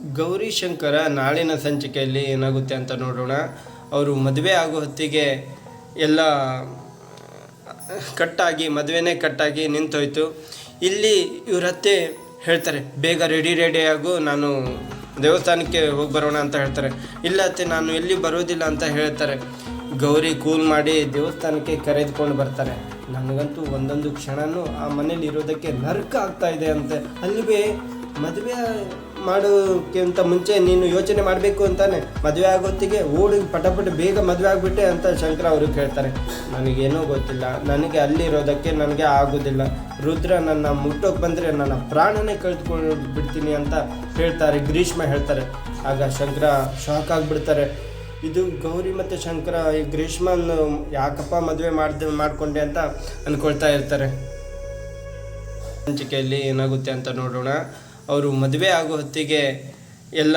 ಗೌರಿ ಶಂಕರ ನಾಳಿನ ಸಂಚಿಕೆಯಲ್ಲಿ ಏನಾಗುತ್ತೆ ಅಂತ ನೋಡೋಣ. ಅವರು ಮದುವೆ ಆಗೋ ಹೊತ್ತಿಗೆ ಎಲ್ಲ ಕಟ್ಟಾಗಿ, ಮದುವೆನೇ ಕಟ್ಟಾಗಿ ನಿಂತೋಯ್ತು. ಇಲ್ಲಿ ಇವರತ್ತೆ ಹೇಳ್ತಾರೆ, ಬೇಗ ರೆಡಿ ರೆಡಿ ಆಗು, ನಾನು ದೇವಸ್ಥಾನಕ್ಕೆ ಹೋಗಿ ಬರೋಣ ಅಂತ ಹೇಳ್ತಾರೆ. ಇಲ್ಲ ಅತ್ತೆ, ನಾನು ಎಲ್ಲಿ ಬರೋದಿಲ್ಲ ಅಂತ ಹೇಳ್ತಾರೆ. ಗೌರಿ ಕೂಲ್ ಮಾಡಿ ದೇವಸ್ಥಾನಕ್ಕೆ ಕರೆದುಕೊಂಡು ಬರ್ತಾರೆ. ನನಗಂತೂ ಒಂದೊಂದು ಕ್ಷಣನೂ ಆ ಮನೇಲಿ ಇರೋದಕ್ಕೆ ನರ್ಕ ಆಗ್ತಾ ಇದೆ ಅಂತೆ. ಅಲ್ಲಿಗೆ ಮದುವೆ ಮಾಡೋಕ್ಕಿಂತ ಮುಂಚೆ ನೀನು ಯೋಚನೆ ಮಾಡಬೇಕು ಅಂತಾನೆ. ಮದುವೆ ಆಗೋತ್ತಿಗೆ ಓಡಿ ಪಟಪಟ ಬೇಗ ಮದುವೆ ಆಗಿಬಿಟ್ಟೆ ಅಂತ ಶಂಕರ ಅವರು ಕೇಳ್ತಾರೆ. ನನಗೇನೂ ಗೊತ್ತಿಲ್ಲ. ನನಗೆ ಅಲ್ಲಿರೋದಕ್ಕೆ ನನಗೆ ಆಗೋದಿಲ್ಲ. ರುದ್ರ ನನ್ನ ಮುಟ್ಟೋಕೆ ಬಂದರೆ ನನ್ನ ಪ್ರಾಣನೇ ಕಳೆದುಕೊಂಡು ಬಿಡ್ತೀನಿ ಅಂತ ಹೇಳ್ತಾರೆ, ಗ್ರೀಷ್ಮ ಹೇಳ್ತಾರೆ. ಆಗ ಶಂಕರ ಶಾಕ್ ಆಗಿಬಿಡ್ತಾರೆ. ಇದು ಗೌರಿ ಮತ್ತು ಶಂಕರ, ಈ ಗ್ರೀಷ್ಮನ್ ಯಾಕಪ್ಪ ಮದುವೆ ಮಾಡ್ದೆ, ಮಾಡಿಕೊಂಡೆ ಅಂತ ಅಂದ್ಕೊಳ್ತಾ ಇರ್ತಾರೆ. ಹಂಚಿಕೆಯಲ್ಲಿ ಏನಾಗುತ್ತೆ ಅಂತ ನೋಡೋಣ. ಅವರು ಮದುವೆ ಆಗೋ ಹೊತ್ತಿಗೆ ಎಲ್ಲ